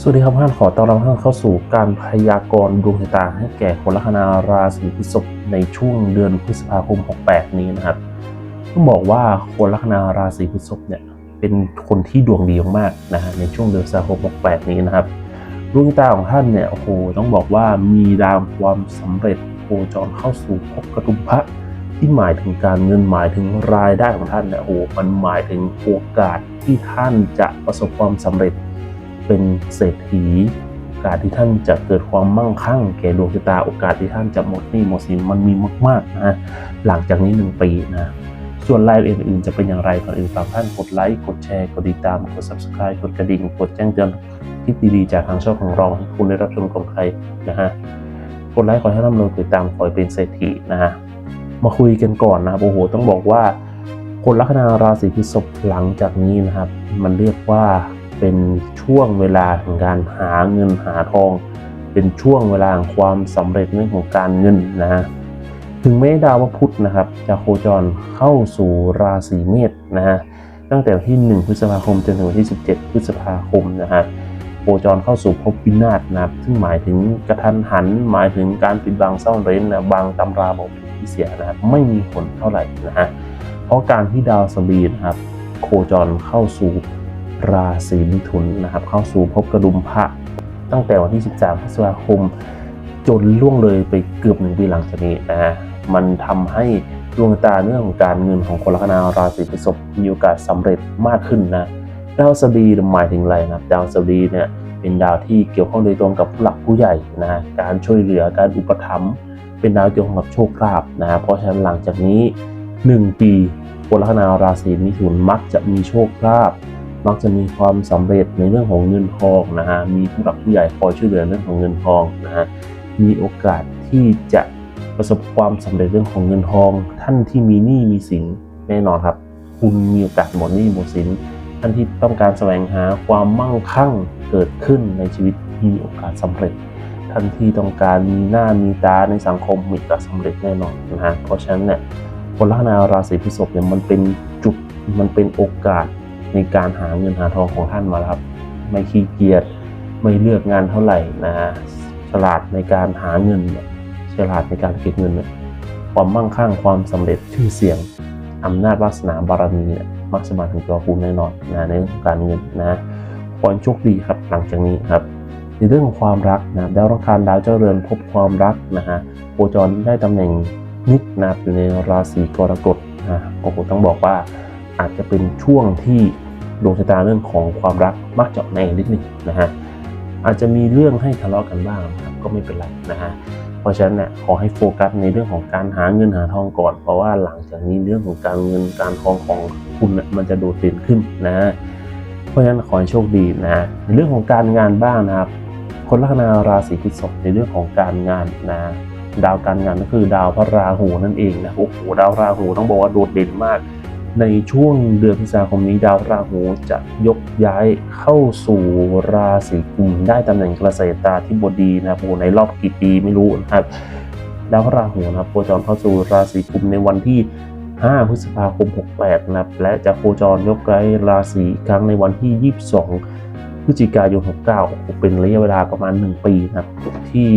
สวัสดีครับท่านขอต้อนรับท่านเข้าสู่การพยากรณ์ดวงชะตาให้แก่คนลัคนาราศีพฤษภในช่วงเดือนพฤษภาคม 68 นี้นะครับต้องบอกว่าคนลัคนาราศีพฤษภเนี่ยเป็นคนที่ดวงดีมากนะฮะในช่วงเดือนพฤษภาคม 68 นี้นะครับดวงตาของท่านเนี่ยโอ้โหต้องบอกว่ามีดาวความสำเร็จโคจรเข้าสู่ภพกระดุมพระที่หมายถึงการเงินหมายถึงรายได้ของท่านเนี่ยโอ้โหมันหมายถึงโอกาสที่ท่านจะประสบความสำเร็จ เป็นเศรษฐีโอกาสที่ท่านจะเกิดความมั่งคั่ง แก่ดวงชะตาโอกาสที่ท่านจะหมดหนี้หมดสินมันมีมากๆนะฮะหลังจากนี้หนึ่งปีนะส่วนรายละเอียดอื่นๆจะเป็นอย่างไรก่อนอื่นฝากท่านกดไลค์กดแชร์กดติดตามกด subscribe กดกระดิ่งกดแจ้งเตือนคลิปดีๆจากทางช่องของเราให้คุณได้รับชมก่อนใครนะฮะกดไลค์ขอให้ร่ำรวยติดตามขอให้เป็นเศรษฐีนะฮะมาคุยกันก่อนนะครับโอ้โหต้องบอกว่าคนลัคนาราศีพฤษภหลังจากนี้นะครับ มันเรียกว่า เป็นช่วงเวลาของการหาเงินหาทอง เป็นช่วงเวลาของความสำเร็จเรื่องของการเงินนะฮะถึงแม้ดาวพุธนะครับ จะโคจรเข้าสู่ราศีเมษนะฮะตั้งแต่วันที่ 1 พฤษภาคมจนถึงวันที่ 17 พฤษภาคมนะฮะโคจรเข้าสู่ภพวินาศนะครับ ซึ่งหมายถึงกระทันหัน หมายถึงการปิดบังซ่อนเร้นนะบางตำราบอกที่เสียนะครับไม่มีผลเท่าไหร่นะฮะเพราะการที่ดาวสบีนะครับโคจรเข้าสู่ ราศีมิถุนนะครับ เข้าสู่ภพกระดุมพระตั้งแต่วันที่ 13พฤษภาคม จนล่วงเลยไปเกือบหนึ่งปีหลังจากนี้นะฮะมันทำให้ดวงตาเรื่องของการเงินของคนลัคนาราศีพฤษภมีโอกาสสำเร็จมากขึ้นนะดาวสบีหมายถึงอะไรนะดาวสบีเนี่ยเป็นดาวที่เกี่ยวข้องโดยตรงกับผู้หลักผู้ใหญ่นะการช่วยเหลือการอุปถัมภ์เป็นดาวเกี่ยวข้องกับโชคลาภนะฮะเพราะฉะนั้นหลังจากนี้ 1 ปีคนลัคนาราศีมิถุนมักจะมีโชคลาภ มักจะมีความสำเร็จในเรื่องของเงินทองนะฮะ มีผู้หลักผู้ใหญ่คอยช่วยเหลือเรื่องของเงินทองนะฮะ มีโอกาสที่จะประสบความสำเร็จเรื่องของเงินทอง ท่านที่มีหนี้มีสินแน่นอนครับ คุณมีโอกาสหมดหนี้หมดสิน ท่านที่ต้องการแสวงหาความมั่งคั่งเกิดขึ้นในชีวิตมีโอกาสสำเร็จ ท่านที่ต้องการมีหน้ามีตาในสังคมมีโอกาสสำเร็จแน่นอนนะฮะ เพราะฉะนั้นเนี่ยคนลัคนาราศีพฤษภเนี่ยมันเป็นจุดมันเป็นโอกาส ในการหาเงินหาทองของท่านมาครับ ไม่ขี้เกียจไม่เลือกงานเท่าไหร่นะฉลาดในการหาเงินฉลาดในการเก็บเงินเนี่ยความมั่งคั่งความสำเร็จชื่อเสียงอำนาจวาสนาบารมีเนี่ยมักจะมาถึงตัวคุณแน่นอนนะในเรื่องของการเงินนะขอให้โชคดีครับหลังจากนี้ครับในเรื่องของความรักนะดาวอังคารดาวเจ้าเรือนพบความรักนะฮะโคจรได้ตำแหน่งนิดนับอยู่ในราศีกรกฎนะโอ้โหต้องบอกว่า อาจจะเป็นช่วงที่ดวงชะตาเรื่องของความรักมักจะในนิดหนึงนะฮะอาจจะมีเรื่องให้ทะเลาะกันบ้างครับก็ไม่เป็นไรนะฮะเพราะฉะนั้นเนี่ยขอให้โฟกัสในเรื่องของการหาเงินหาทองก่อน เพราะว่าหลังจากนี้เรื่องของการเงินการทองของคุณน่ะมันจะโดดเด่นขึ้นนะฮะเพราะฉะนั้นขอให้โชคดีนะฮะในเรื่องของการงานบ้างนะครับ คนลัคนาราศีพฤษภในเรื่องของการงานนะดาวการงานก็คือดาวพระราหูนั่นเองนะโอ้โหดาวราหูต้องบอกว่าโดดเด่นมาก ในช่วงเดือนพฤษภาคมนี้ดาวราหูจะยกย้ายเข้าสู่ราศีกุมได้ตำแหน่งเกษตราธิบดีนะครับในรอบกี่ปีไม่รู้นะครับดาวราหูนะครับโคจรเข้าสู่ราศีกุมในวันที่ 5 พฤษภาคม 68 นะครับ และจะโคจรยกย้ายราศีครั้งในวันที่ 22 พฤศจิกายน 69 เป็นระยะเวลาประมาณ 1 ปีนะครับที่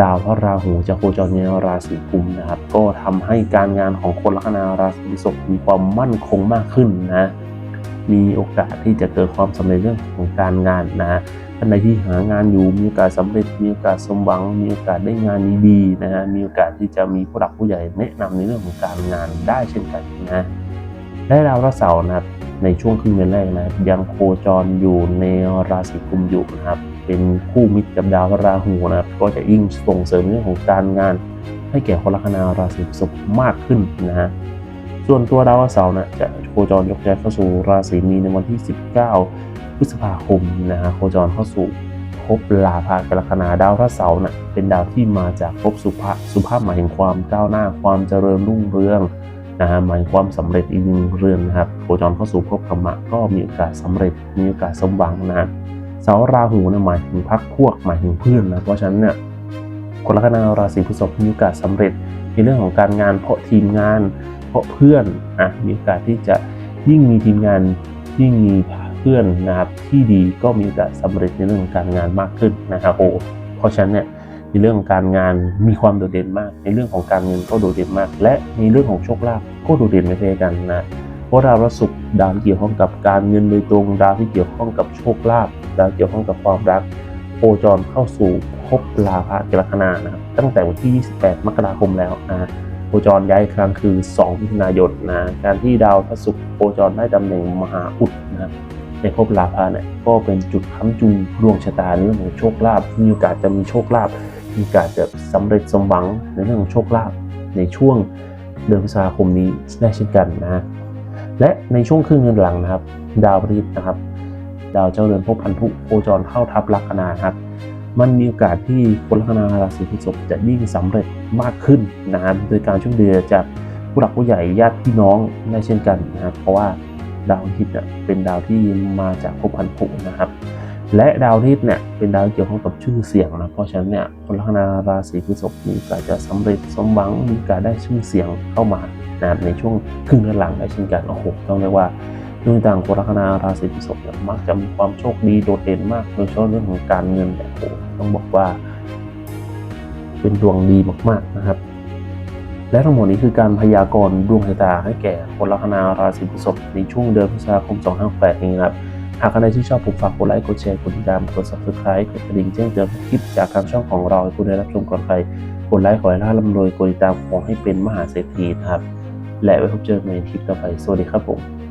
ดาวพระราหูจะโคจรในราศีกุมนะครับ ก็ทำให้การงานของคนลัคนาราศีพฤษภมีความมั่นคงมากขึ้นนะ มีโอกาสที่จะเกิดความสำเร็จเรื่องของการงานนะท่านใดที่หางานอยู่มีโอกาสสำเร็จมีโอกาสสมหวัง มีโอกาสได้งานดีๆนะฮะมีโอกาสที่จะมีผู้หลักผู้ใหญ่แนะนำในเรื่องของการงานได้เช่นกันนะได้ดาวพระเสาร์นะครับในช่วงครึ่งเดือนแรกนะยังโคจรอยู่ในราศีกุมอยู่นะครับ เป็นคู่มิตรกับดาวราหูนะครับก็จะยิ่งส่งเสริมเรื่องของการงาน ให้แก่คนลัคนาราศีพฤษภมากขึ้นนะฮะส่วนตัวดาวพระเสาร์นะจะโคจรยกย้ายเข้าสู่ราศีมีนในวันที่ 19 พฤษภาคมนะฮะโคจรเข้าสู่ภพลาภากลัคนาดาวพระเสาร์นะเป็นดาวที่มาจากภพสุภาสุภาพหมายถึงความก้าวหน้าความเจริญรุ่งเรืองนะฮะหมายความสำเร็จอีกหนึ่งเรื่องนะครับโคจรเข้าสู่ภพกรรมะก็มีโอกาสสำเร็จมีโอกาสสมหวังนะฮะ เสาราหูเนี่ยหมายถึงพักพวกหมายถึงเพื่อนนะเพราะฉะนั้นเนี่ยคนลัคนาราศีพฤษภมีโอกาสสำเร็จในเรื่องของการงาน เพราะทีมงาน เพราะเพื่อนอะมีโอกาสที่จะยิ่งมีทีมงานยิ่งมีเพื่อนนะครับที่ดีก็มีโอกาสสำเร็จในเรื่องของการงานมากขึ้นนะครับโอ้เพราะฉะนั้นเนี่ยในเรื่องของการงานมีความโดดเด่นมาก ในเรื่องของการเงินก็โดดเด่นมาก และในเรื่องของโชคลาภก็โดดเด่นไม่แพ้กันนะ ราะดาวพระศุกร์ดาวที่เกี่ยวข้องกับการเงินโดยตรงดาวที่เกี่ยวข้องกับโชคลาภดาวเกี่ยวข้องกับความรักโคจรเข้าสู่ภพลาภะกรคนานะครับตั้งแต่วันที่ 28 มกราคมแล้วนะโคจรย้ายครั้งคือ 2 มิถุนายนนะการที่ดาวพระศุกร์โคจรได้ตำแหน่งมหาอุดนะคบในภพลาภะเนี่ยก็เป็นจุดค้ำจุนดวงชะตาในเรื่องของโชคลาภมีโอกาสจะมีโชคลาภมีโอกาสจะสำเร็จสมหวังในเรื่องของโชคลาภในช่วงเดือนพฤษภาคมนี้ได้เช่นกันนะ และในช่วงครึ่งเดือนหลังนะครับ ดาวพฤหัสนะครับ ดาวเจ้าเรือนภพพันธุโคจรเข้าทับลัคนาครับมันมีโอกาสที่คนลัคนาราศีพฤษภจะยิ่งสำเร็จมากขึ้นนะครับโดยการช่วยเหลือจากผู้หลักผู้ใหญ่ญาติพี่น้องได้เช่นกันนะครับเพราะว่าดาวอาทิตย์เนี่ยเป็นดาวที่มาจากภพพันธุนะครับ และดาวอาทิตย์เนี่ยเป็นดาวเกี่ยวข้องกับชื่อเสียงนะเพราะฉะนั้นเนี่ยคนลัคนาราศีพฤษภมีโอกาสจะสำเร็จสมหวังมีโอกาสได้ชื่อเสียงเข้ามา นะครับในช่วงครึ่งเดือนหลังได้เช่นกันโอ้โหต้องเรียกว่าดวงต่างคนลัคนาราศีพฤษภเนี่ยมักจะมีความโชคดีโดดเด่นมากโดยเฉพาะเรื่องของการเงินเนี่ยโอ้ต้องบอกว่า เป็นดวงดีมากๆนะครับ และทั้งหมดนี้คือการพยากรณ์ดวงชะตาให้แก่คนลัคนาราศีพฤษภในช่วงเดือนพฤษภาคม 2568 นี้นะครับหากใครที่ชอบผมฝากกดไลค์กดแชร์กดติดตามกด subscribe กดกระดิ่งแจ้งเตือนทุกคลิปจากทางช่องของเราให้คุณได้รับชมก่อนใครกดไลค์ขอให้ล่าร่ำรวยกดติดตามขอให้เป็นมหาเศรษฐีนะครับ และไว้พบเจอกันในคลิปต่อไป สวัสดีครับผม